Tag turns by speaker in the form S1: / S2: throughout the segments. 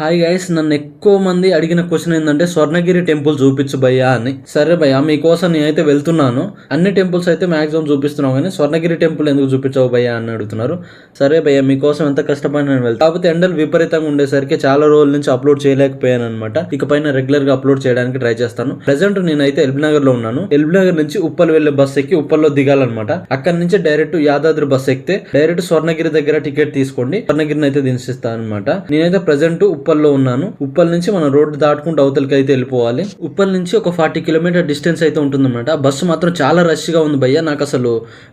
S1: Hi guys నన్ను ఎక్కువ మంది అడిగిన క్వశ్చన్ ఏంటంటే స్వర్ణగిరి టెంపుల్ చూపించు భయ్యా అని. సరే భయ్యా మీకోసం నేనైతే వెళ్తున్నాను. అన్ని టెంపుల్స్ అయితే మాక్సిమం చూపిస్తున్నాం కానీ స్వర్ణగిరి టెంపుల్ ఎందుకు చూపించావు భయ్యా అని అడుగుతున్నారు. సరే భయ్యా మీకోసం ఎంత కష్టపడి నేను వెళ్తాను కాకపోతే ఎండలు విపరీతంగా ఉండేసరికి చాలా రోజుల నుంచి అప్లోడ్ చేయలేకపోయాను అనమాట ఇక పైన రెగ్యులర్గా అప్లోడ్ చేయడానికి ట్రై చేస్తాను. ప్రెసెంట్ నేనైతే ఎల్బీ నగర్లో ఉన్నాను. ఎల్బీ నగర్ నుంచి ఉప్పల్ వెళ్ళే బస్ ఎక్కి ఉప్పల్లో దిగాలన్నమాట. అక్కడ నుంచి డైరెక్ట్ యాదాద్రి బస్ ఎక్కితే డైరెక్ట్ స్వర్ణగిరి దగ్గర టికెట్ తీసుకోండి. స్వర్ణగిరిని అయితే దించిస్తాను అనమాట నేనైతే ప్రెసెంట్ ఉప్పల్లో ఉన్నాను. ఉప్పల్ నుంచి మనం రోడ్డు దాటుకుంటూ అవతలకి అయితే వెళ్ళిపోవాలి. ఉప్పల్ నుంచి ఒక ఫార్టీ కిలోమీటర్ డిస్టెన్స్ అయితే ఉంటుందన్నమాట. బస్సు మాత్రం చాలా రష్గా ఉంది భయ్య. నాకు అసలు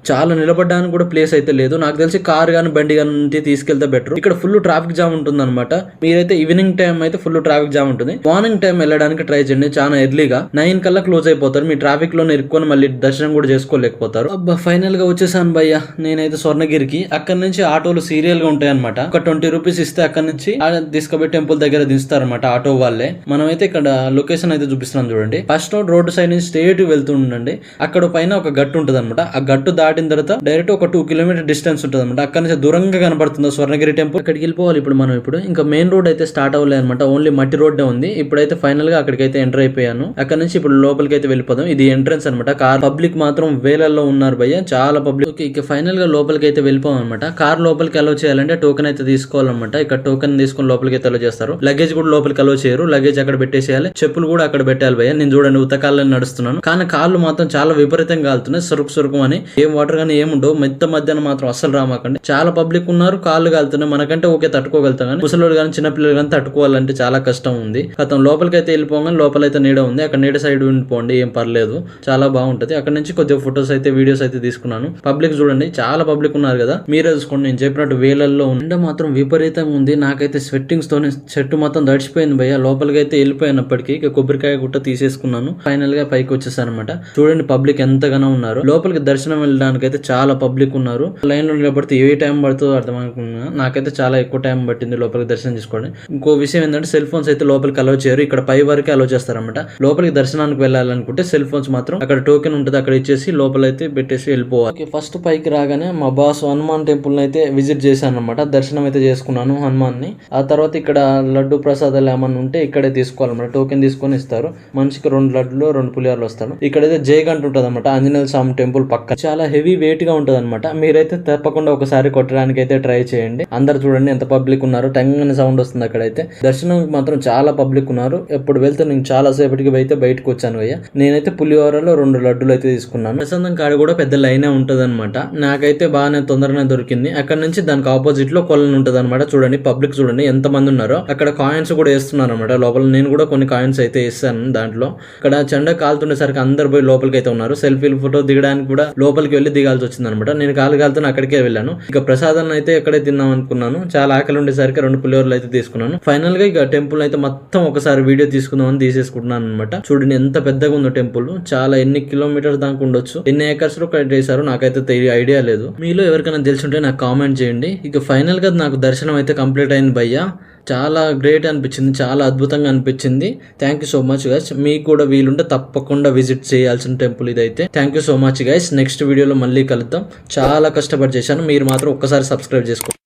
S1: చాలా నిలబడడానికి కూడా ప్లేస్ అయితే లేదు. నాకు తెలిసి కార్ గాని బండి కానీ తీసుకెళ్తే బెటర్. ఇక్కడ ఫుల్ ట్రాఫిక్ జామ్ ఉంటుంది అనమాట మీరైతే ఈవినింగ్ టైం అయితే ఫుల్ ట్రాఫిక్ జామ్ ఉంటుంది. మార్నింగ్ టైం వెళ్ళడానికి ట్రై చేయండి. చాలా ఎర్లీగా. నైన్ కల్లా క్లోజ్ అయిపోతారు. మీ ట్రాఫిక్లో ఇరుక్కొని మళ్ళీ దర్శనం కూడా చేసుకోలేకపోతారు. అబ్బా ఫైనల్గా వచ్చేసాను భయ్య. నేనైతే స్వర్ణగిరికి. అక్కడ నుంచి ఆటోలు సీరియల్గా ఉంటాయి అనమాట ఒక ట్వంటీ రూపీస్ ఇస్తే అక్కడ నుంచి తీసుకోబెట్టే తీసుకుపోయి టెంపుల్ దగ్గర దించుతారన్నమాట ఆటో వాళ్ళే. మనమైతే ఇక్కడ లొకేషన్ అయితే చూపిస్తున్నాం చూడండి. ఫస్ట్ రోడ్ రోడ్డు సైడ్ నుంచి స్ట్రేట్ వెళ్తుండండి అక్కడ పైన ఒక గట్టు ఉంటుంది అనమాట ఆ గట్టు దాటిన తర్వాత డైరెక్ట్ ఒక టూ కిలోమీటర్ డిస్టెన్స్ ఉంటుంది అనమాట అక్కడ నుంచి దూరంగా కనబడుతుంది స్వర్ణగిరి టెంపుల్? అక్కడికి వెళ్ళిపోవాలి ఇప్పుడు మనం ఇప్పుడు. ఇంకా మెయిన్ రోడ్ అయితే స్టార్ట్ అవ్వలేదు అనమాట ఓన్లీ మట్టి రోడ్డే ఉంది. ఇప్పుడైతే ఫైనల్గా అక్కడికి అయితే ఎంటర్ అయిపోయాను. అక్కడ నుంచి ఇప్పుడు లోపలికి అయితే వెళ్ళిపోదాం. ఇది ఎంట్రన్స్ అనమాట కార్ పబ్లిక్ మాత్రం వేలల్లో ఉన్నారు భయ్య. చాలా పబ్లిక్. ఓకే ఇక ఫైనల్గా లోపలికి అయితే వెళ్ళిపోయాం అనమాట కార్ లోపలికి అలో చేయాలంటే టోకెన్ అయితే తీసుకోవాలన్నమాట. ఇక్కడ టోకెన్ తీసుకొని లోపలికి అయితే అలో చేస్తారు. లగేజ్ కూడా లోపలికి అలో చేయరు. లగేజ్ అక్కడ పెట్టేసేయాలి. చెప్పులు కూడా అక్కడ పెట్టాలి భయ్య. నేను చూడండి ఉత్తకాళ్ళని నడుస్తున్నాను. కానీ కాళ్ళు మాత్రం చాలా విపరీతంగా కాలుతున్నాయి. సురుకు సురుకు అని. ఏం వాటర్ కానీ ఏముండవు మెత్త మధ్యాహ్నం మాత్రం అసలు రామాకండి. చాలా పబ్లిక్ ఉన్నారు. కాళ్ళు కాలుతున్నాయి. మనకంటే ఓకే తట్టుకోగలుగుతాం కానీ. ముసలోడు కానీ చిన్నపిల్లలు కానీ తట్టుకోవాలంటే చాలా కష్టం ఉంది. గతం లోపలికి అయితే వెళ్ళిపోగానే లోపలైతే నీడ ఉంది. అక్కడ నీడ సైడ్ ఉండిపోండి. ఏం పర్లేదు. చాలా బాగుంటది. అక్కడ నుంచి కొద్దిగా ఫొటోస్ అయితే వీడియోస్ అయితే తీసుకున్నాను. పబ్లిక్ చూడండి. చాలా పబ్లిక్ ఉన్నారు కదా. మీరే చూసుకోండి. నేను చెప్పినట్టు వేలల్లో ఎండ మాత్రం విపరీతంగా ఉంది. నాకైతే స్వెట్టింగ్స్ తోనే చెట్టు మొత్తం తడిచిపోయింది భయ్య. లోపలికి అయితే వెళ్ళిపోయినప్పటికీ ఇక కొబ్బరికాయ గుట్ట తీసేసుకున్నాను. ఫైనల్గా పైకి వచ్చేసాను అనమాట చూడండి పబ్లిక్ ఎంతగానో ఉన్నారు. లోపలికి దర్శనం వెళ్ళడానికి అయితే చాలా పబ్లిక్ ఉన్నారు. లైన్లో నిలబడితే ఏ టైం పడుతుందో అర్థం అనుకున్నా నాకైతే చాలా ఎక్కువ టైం పట్టింది లోపలికి దర్శనం చేసుకోండి ఇంకో విషయం ఏంటంటే సెల్ ఫోన్స్ అయితే లోపలికి అలౌ చేయరు. ఇక్కడ పై వరకే అలౌ చేస్తారనమాట లోపలికి దర్శనానికి వెళ్ళాలనుకుంటే సెల్ ఫోన్స్ మాత్రం అక్కడ టోకెన్ ఉంటుంది అక్కడ ఇచ్చేసి లోపలైతే పెట్టేసి వెళ్ళిపోవాలి. ఫస్ట్ పైకి రాగానే మా బాస్ హనుమాన్ టెంపుల్ అయితే విజిట్ చేశాను అనమాట దర్శనం అయితే చేసుకున్నాను హనుమాన్ని ఆ తర్వాత ఇక్కడ లడ్డు ప్రసాదాలు ఏమన్నా ఉంటే ఇక్కడే తీసుకోవాలన్నమాట. టోకెన్ తీసుకొని ఇస్తారు. మనిషికి రెండు లడ్డులు రెండు పులిహార్లు వస్తాడు ఇక్కడైతే జయగంట ఉంటుంది అనమాట ఆంజనేయ స్వామి టెంపుల్ పక్క చాలా హెవీ వెయిట్గా ఉంటుంది అనమాట మీరైతే తప్పకుండా ఒకసారి కొట్టడానికి అయితే ట్రై చేయండి. అందరు చూడండి ఎంత పబ్లిక్ ఉన్నారు. టంగ్ అని సౌండ్ వస్తుంది అక్కడైతే. దర్శనం మాత్రం చాలా పబ్లిక్ ఉన్నారు. ఎప్పుడు వెళ్తే నేను చాలా సేపటికి అయితే బయటకు వచ్చాను అయ్యా. నేనైతే పులిహోరలో రెండు లడ్డులు అయితే తీసుకున్నాను. ప్రశాంతం కాడ కూడా పెద్ద లైనే ఉంటుంది అనమాట నాకైతే బాగానే తొందరగానే దొరికింది. అక్కడ నుంచి దానికి ఆపోజిట్లో కొలను ఉంటుంది అనమాట చూడండి పబ్లిక్ చూడండి. ఎంత మంది ఉన్నారో అక్కడ కాయిన్స్ కూడా వేస్తున్నారు అనమాట లోపల నేను కూడా కొన్ని కాయిన్స్ అయితే వేస్తాను దాంట్లో. ఇక్కడ చెండ కాలుతుండేసరికి అందరు పోయి లోపలికి అయితే ఉన్నారు. సెల్ఫీలు ఫోటో దిగడానికి కూడా లోపలికి వెళ్ళి దిగాల్సి వచ్చింది అనమాట నేను కాలు కాలుతున్న అక్కడికే వెళ్ళాను. ఇక ప్రసాదాన్ని అయితే ఎక్కడే తిందాం అనుకున్నాను. చాలా ఆకలి ఉండేసరికి రెండు పులిహోరలు అయితే తీసుకున్నాను. ఫైనల్గా ఇక టెంపుల్ అయితే మొత్తం ఒకసారి వీడియో తీసుకుందామని తీసేసుకుంటున్నాను అనమాట చూడండి ఎంత పెద్దగా ఉందో టెంపుల్ చాలా ఎన్ని కిలోమీటర్స్ దాకా ఉండొచ్చు. ఎన్ని ఏకర్స్లో కట్ చేశారో నాకైతే ఐడియా లేదు. మీలో ఎవరికైనా తెలిసి ఉంటే నాకు కామెంట్ చేయండి. ఇక ఫైనల్గా నాకు దర్శనం అయితే కంప్లీట్ అయింది భయ్యా. చాలా గ్రేట్ అనిపించింది చాలా అద్భుతంగా అనిపించింది. Thank you so much guys మీకు కూడా వీలుంటే తప్పకుండా విజిట్ చేయాల్సిన టెంపుల్ ఇదైతే. Thank you so much guys next వీడియోలో మళ్ళీ కలుద్దాం. చాలా కష్టపడి చేశాను. మీరు మాత్రం ఒక్కసారి సబ్స్క్రైబ్ చేసుకోండి.